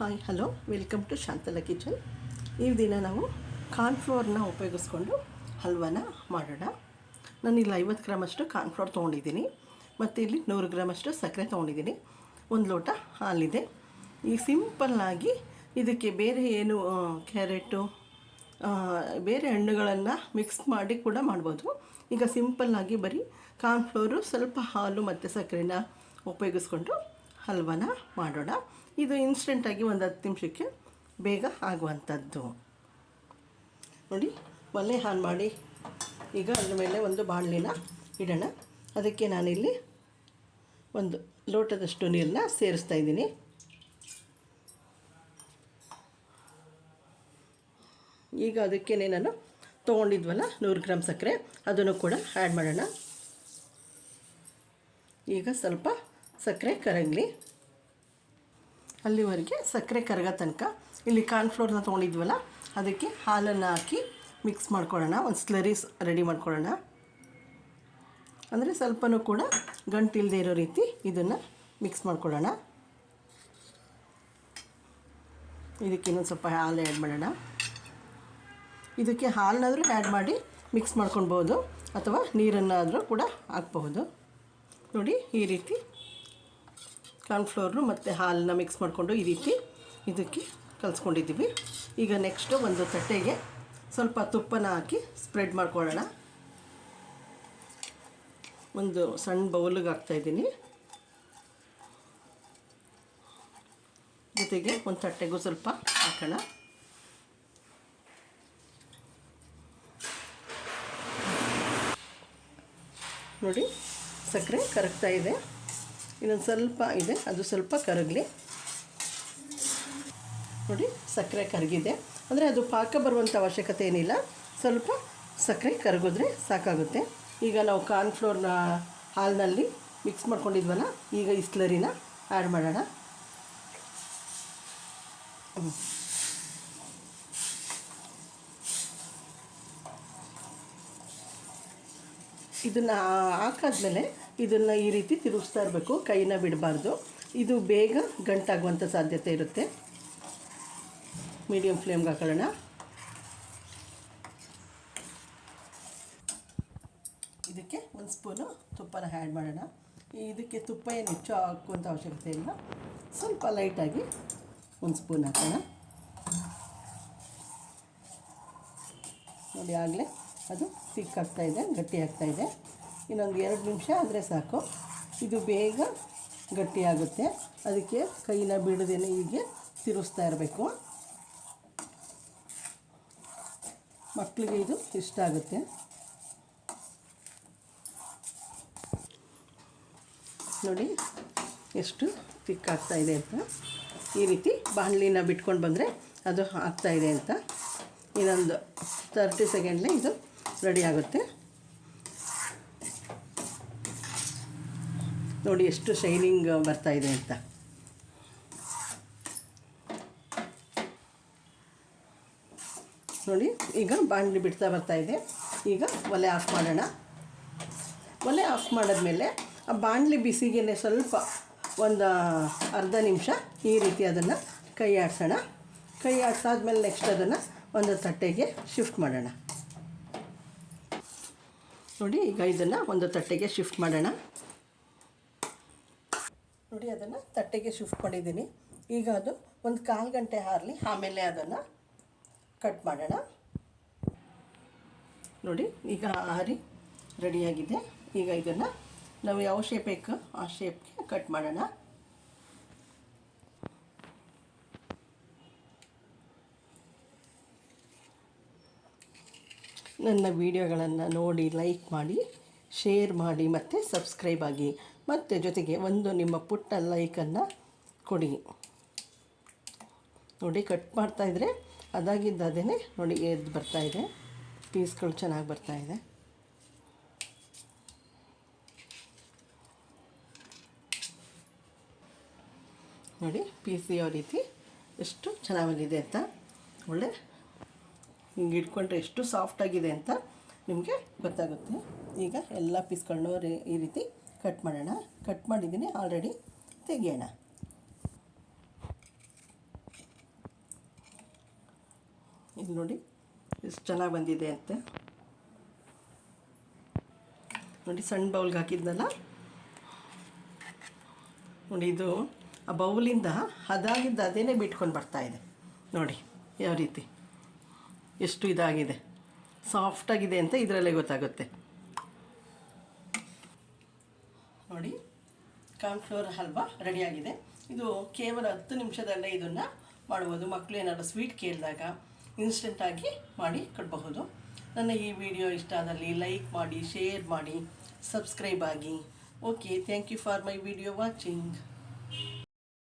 Hi, hello. Welcome to Shantala kitchen. ಈ ದಿನ ನಾವು ಕಾರ್ನ್ಫ್ಲೋರ್ನ ಉಪಯೋಗಿಸ್ಕೊಂಡು ಹಲ್ವಾನ ಮಾಡೋಣ. ನಾನು ಇಲ್ಲಿ ಐವತ್ತು ಗ್ರಾಮಷ್ಟು ಕಾರ್ನ್ಫ್ಲೋರ್ ತೊಗೊಂಡಿದ್ದೀನಿ. ಮತ್ತು ಇಲ್ಲಿ ನೂರು ಗ್ರಾಮಷ್ಟು ಸಕ್ಕರೆ ತೊಗೊಂಡಿದ್ದೀನಿ. ಒಂದು ಲೋಟ ಹಾಲಿದೆ. ಈ ಸಿಂಪಲ್ಲಾಗಿ ಇದಕ್ಕೆ ಬೇರೆ ಏನು ಕ್ಯಾರೆಟು ಬೇರೆ ಹಣ್ಣುಗಳನ್ನು ಮಿಕ್ಸ್ ಮಾಡಿ ಕೂಡ ಮಾಡ್ಬೋದು. ಈಗ ಸಿಂಪಲ್ಲಾಗಿ ಬರೀ ಕಾರ್ನ್ಫ್ಲೋರು ಸ್ವಲ್ಪ ಹಾಲು ಮತ್ತು ಸಕ್ಕರೆನ ಉಪಯೋಗಿಸ್ಕೊಂಡು ಹಲ್ವಾನ ಮಾಡೋಣ. ಇದು ಇನ್ಸ್ಟೆಂಟಾಗಿ ಒಂದು ಹತ್ತು ನಿಮಿಷಕ್ಕೆ ಬೇಗ ಆಗುವಂಥದ್ದು. ನೋಡಿ ಒಲೆ ಆನ್ ಮಾಡಿ, ಈಗ ಅದ್ರ ಮೇಲೆ ಒಂದು ಬಾಣಲಿನ ಇಡೋಣ. ಅದಕ್ಕೆ ನಾನಿಲ್ಲಿ ಒಂದು ಲೋಟದಷ್ಟು ನೀರನ್ನ ಸೇರಿಸ್ತಾ ಇದ್ದೀನಿ. ಈಗ ಅದಕ್ಕೇ ನಾನು ತೊಗೊಂಡಿದ್ವಲ್ಲ, ನೂರು ಗ್ರಾಮ್ ಸಕ್ಕರೆ, ಅದನ್ನು ಕೂಡ ಆ್ಯಡ್ ಮಾಡೋಣ. ಈಗ ಸ್ವಲ್ಪ ಸಕ್ಕರೆ, ಕರಗಲಿ. ಅಲ್ಲಿವರೆಗೆ ಸಕ್ಕರೆ ಕರಗ ತನಕ ಇಲ್ಲಿ ಕಾರ್ನ್ಫ್ಲೋರ್ನ ತೊಗೊಂಡಿದ್ವಲ್ಲ, ಅದಕ್ಕೆ ಹಾಲನ್ನು ಹಾಕಿ ಮಿಕ್ಸ್ ಮಾಡ್ಕೊಳ್ಳೋಣ, ಒಂದು ಸ್ಲರೀಸ್ ರೆಡಿ ಮಾಡ್ಕೊಳ್ಳೋಣ. ಅಂದರೆ ಸ್ವಲ್ಪನೂ ಕೂಡ ಗಂಟಿಲ್ಲದೆ ಇರೋ ರೀತಿ ಇದನ್ನು ಮಿಕ್ಸ್ ಮಾಡ್ಕೊಳ್ಳೋಣ. ಇದಕ್ಕೆ ಇನ್ನೊಂದು ಸ್ವಲ್ಪ ಹಾಲು ಆ್ಯಡ್ ಮಾಡೋಣ. ಇದಕ್ಕೆ ಹಾಲನ್ನಾದರೂ ಆ್ಯಡ್ ಮಾಡಿ ಮಿಕ್ಸ್ ಮಾಡ್ಕೊಳ್ಬೋದು ಅಥವಾ ನೀರನ್ನಾದರೂ ಕೂಡ ಹಾಕ್ಬಹುದು. ನೋಡಿ ಈ ರೀತಿ ಕಾರ್ನ್ಫ್ಲೋರ್ನು ಮತ್ತು ಹಾಲನ್ನ ಮಿಕ್ಸ್ ಮಾಡಿಕೊಂಡು ಈ ರೀತಿ ಇದಕ್ಕೆ ಕಲಿಸ್ಕೊಂಡಿದ್ದೀವಿ. ಈಗ ನೆಕ್ಸ್ಟು ಒಂದು ತಟ್ಟೆಗೆ ಸ್ವಲ್ಪ ತುಪ್ಪನ ಹಾಕಿ ಸ್ಪ್ರೆಡ್ ಮಾಡ್ಕೊಳ್ಳೋಣ. ಒಂದು ಸಣ್ಣ ಬೌಲಿಗೆ ಹಾಕ್ತಾಯಿದ್ದೀನಿ ಜೊತೆಗೆ ಒಂದು ತಟ್ಟೆಗೂ ಸ್ವಲ್ಪ ಹಾಕೋಣ. ನೋಡಿ, ಸಕ್ಕರೆ ಕರಗ್ತಾ ಇದೆ. ಇನ್ನೊಂದು ಸ್ವಲ್ಪ ಇದೆ. ಅದು ಸ್ವಲ್ಪ ಕರಗಲಿ. ನೋಡಿ, ಸಕ್ಕರೆ ಕರಗಿದೆ. ಅಂದರೆ ಅದು ಪಾಕ ಬರುವಂಥ ಅವಶ್ಯಕತೆ ಏನಿಲ್ಲ. ಸ್ವಲ್ಪ ಸಕ್ಕರೆ ಕರಗಿದ್ರೆ ಸಾಕಾಗುತ್ತೆ. ಈಗ ನಾವು ಕಾರ್ನ್ಫ್ಲೋರ್ನ ಹಾಲಿನಲ್ಲಿ ಮಿಕ್ಸ್ ಮಾಡ್ಕೊಂಡಿದ್ವಲ್ಲ, ಈಗ ಇಸ್ಲರಿನ ಸ್ಲರಿನ ಆ್ಯಡ್ ಮಾಡೋಣ ಇದನ್ನು ಹಾಕಾದ್ಮೇಲೆ ಇದನ್ನು ಈ ರೀತಿ ತಿರುಗಿಸ್ತಾ ಇರಬೇಕು, ಕೈನ ಬಿಡಬಾರ್ದು. ಇದು ಬೇಗ ಗಂಟಾಗುವಂಥ ಸಾಧ್ಯತೆ ಇರುತ್ತೆ. ಮೀಡಿಯಮ್ ಫ್ಲೇಮ್ಗೆ ಹಾಕೊಳ್ಳೋಣ. ಇದಕ್ಕೆ ಒಂದು ಸ್ಪೂನು ತುಪ್ಪನ ಆ್ಯಡ್ ಮಾಡೋಣ. ಇದಕ್ಕೆ ತುಪ್ಪ ಏನು ಹೆಚ್ಚು ಹಾಕುವಂಥ ಅವಶ್ಯಕತೆ ಇಲ್ಲ. ಸ್ವಲ್ಪ ಲೈಟಾಗಿ ಒಂದು ಸ್ಪೂನ್ ಹಾಕೋಣ. ನೋಡಿ, ಆಗಲೇ ಅದು ತಿಕ್ ಆಗ್ತಾ ಇದೆ ಗಟ್ಟಿ ಆಗ್ತಾ ಇದೆ. ಇನ್ನೊಂದು ಎರಡು ನಿಮಿಷ ಆದರೆ ಸಾಕು. ಇದು ಬೇಗ ಗಟ್ಟಿಯಾಗುತ್ತೆ. ಅದಕ್ಕೆ ಕೈನ ಬಿಡದೇನೆ ಹೀಗೆ ತಿರುಗಿಸ್ತಾ ಇರಬೇಕು. ಮಕ್ಕಳಿಗೆ ಇದು ಇಷ್ಟ ಆಗುತ್ತೆ. ನೋಡಿ, ಎಷ್ಟು ತಿಕ್ ಆಗ್ತಾ ಇದೆ ಅಂತ. ಈ ರೀತಿ ಬಾಣಲಿನ ಬಿಟ್ಕೊಂಡು ಬಂದರೆ ಅದು ಆಗ್ತಾಯಿದೆ ಅಂತ. ಇನ್ನೊಂದು ತರ್ಟಿ ಸೆಕೆಂಡ್ಲೆ ಇದು ರೆಡಿ ಆಗುತ್ತೆ. ನೋಡಿ ಎಷ್ಟು ಶೈನಿಂಗ್ ಬರ್ತಾ ಇದೆ ಅಂತ. ನೋಡಿ, ಈಗ ಬಾಣಲಿ ಬಿಡ್ತಾ ಬರ್ತಾ ಇದೆ. ಈಗ ಒಲೆ ಆಫ್ ಮಾಡೋಣ. ಒಲೆ ಆಫ್ ಮಾಡಿದ್ಮೇಲೆ ಆ ಬಾಣಲಿ ಬಿಸಿಗೆ ಸ್ವಲ್ಪ ಒಂದು ಅರ್ಧ ನಿಮಿಷ ಈ ರೀತಿ ಅದನ್ನು ಕೈ ಆಡಿಸೋಣ. ಕೈ ಆಡ್ಸಾದ್ಮೇಲೆ ನೆಕ್ಸ್ಟ್ ಅದನ್ನು ಒಂದು ತಟ್ಟೆಗೆ ಶಿಫ್ಟ್ ಮಾಡೋಣ. ನೋಡಿ, ಈಗ ಇದನ್ನು ಒಂದು ತಟ್ಟೆಗೆ ಶಿಫ್ಟ್ ಮಾಡೋಣ. ನೋಡಿ, ಅದನ್ನು ತಟ್ಟೆಗೆ ಶಿಫ್ಟ್ ಮಾಡಿದ್ದೀನಿ. ಈಗ ಅದು ಒಂದು ಕಾಲು ಗಂಟೆ ಹಾರಲಿ, ಆಮೇಲೆ ಅದನ್ನು ಕಟ್ ಮಾಡೋಣ. ನೋಡಿ, ಈಗ ಹಾರಿ ರೆಡಿಯಾಗಿದೆ ಈಗ ಇದನ್ನು ನಾವು ಯಾವ ಶೇಪ್ ಬೇಕು, ಆ ಶೇಪ್ಗೆ ಕಟ್ ಮಾಡೋಣ. ನನ್ನ ವಿಡಿಯೋಗಳನ್ನು ನೋಡಿ ಲೈಕ್ ಮಾಡಿ ಶೇರ್ ಮಾಡಿ ಮತ್ತು ಸಬ್ಸ್ಕ್ರೈಬ್ ಆಗಿ. ಮತ್ತು ಜೊತೆಗೆ ಒಂದು ನಿಮ್ಮ ಪುಟ್ಟ ಲೈಕನ್ನು ಕೊಡಿ. ನೋಡಿ ಕಟ್ ಮಾಡ್ತಾಯಿದ್ರೆ ಅದಾಗಿದ್ದ ಅದೇ ನೋಡಿ ಎದ್ದು ಬರ್ತಾಯಿದೆ ಪೀಸ್ಗಳು ಚೆನ್ನಾಗಿ ಬರ್ತಾಯಿದೆ ನೋಡಿ ಪೀಸ್ ಯಾವ ರೀತಿ ಎಷ್ಟು ಚೆನ್ನಾಗಿದೆ ಅಂತ. ಒಳ್ಳೆ ಹಿಂಗೆ ಇಟ್ಕೊಂಡ್ರೆ ಎಷ್ಟು ಸಾಫ್ಟಾಗಿದೆ ಅಂತ ನಿಮಗೆ ಗೊತ್ತಾಗುತ್ತೆ. ಈಗ ಎಲ್ಲ ಪೀಸ್ಗಳನ್ನೂ ರೇ- ಈ ರೀತಿ ಕಟ್ ಮಾಡೋಣ. ಕಟ್ ಮಾಡಿದ್ದೀನಿ ಆಲ್ರೆಡಿ ತೆಗೆಯೋಣ. ಇದು ನೋಡಿ, ಎಷ್ಟು ಚೆನ್ನಾಗಿ ಬಂದಿದೆ ಅಂತೆ. ನೋಡಿ, ಸಣ್ಣ ಬೌಲ್ಗೆ ಹಾಕಿದ್ನಲ್ಲ? ನೋಡಿ, ಇದು ಆ ಬೌಲಿಂದ ಅದಾಗಿದ್ದು ಅದೇನೇ ಬಿಟ್ಕೊಂಡು ಇದೆ. ನೋಡಿ, ಯಾವ ರೀತಿ. ಎಷ್ಟು ಇದಾಗಿದೆ? ಸಾಫ್ಟಾಗಿದೆ ಅಂತ ಇದರಲ್ಲೇ ಗೊತ್ತಾಗುತ್ತೆ. ನೋಡಿ, ಕಾರ್ನ್ಫ್ಲೋರ್ ಹಲ್ವಾ ರೆಡಿಯಾಗಿದೆ. ಇದು ಕೇವಲ ಹತ್ತು ನಿಮಿಷದಲ್ಲೇ ಇದನ್ನು ಮಾಡ್ಬೋದು ಮಕ್ಕಳು ಏನಾದರೂ ಸ್ವೀಟ್ ಕೇಳಿದಾಗ ಇನ್ಸ್ಟೆಂಟಾಗಿ ಮಾಡಿ ಕೊಡಬಹುದು. ನನ್ನ ಈ ವಿಡಿಯೋ ಇಷ್ಟ ಆದಲ್ಲಿ ಲೈಕ್ ಮಾಡಿ ಶೇರ್ ಮಾಡಿ ಸಬ್ಸ್ಕ್ರೈಬ್ ಆಗಿ. Okay thank you for my video watching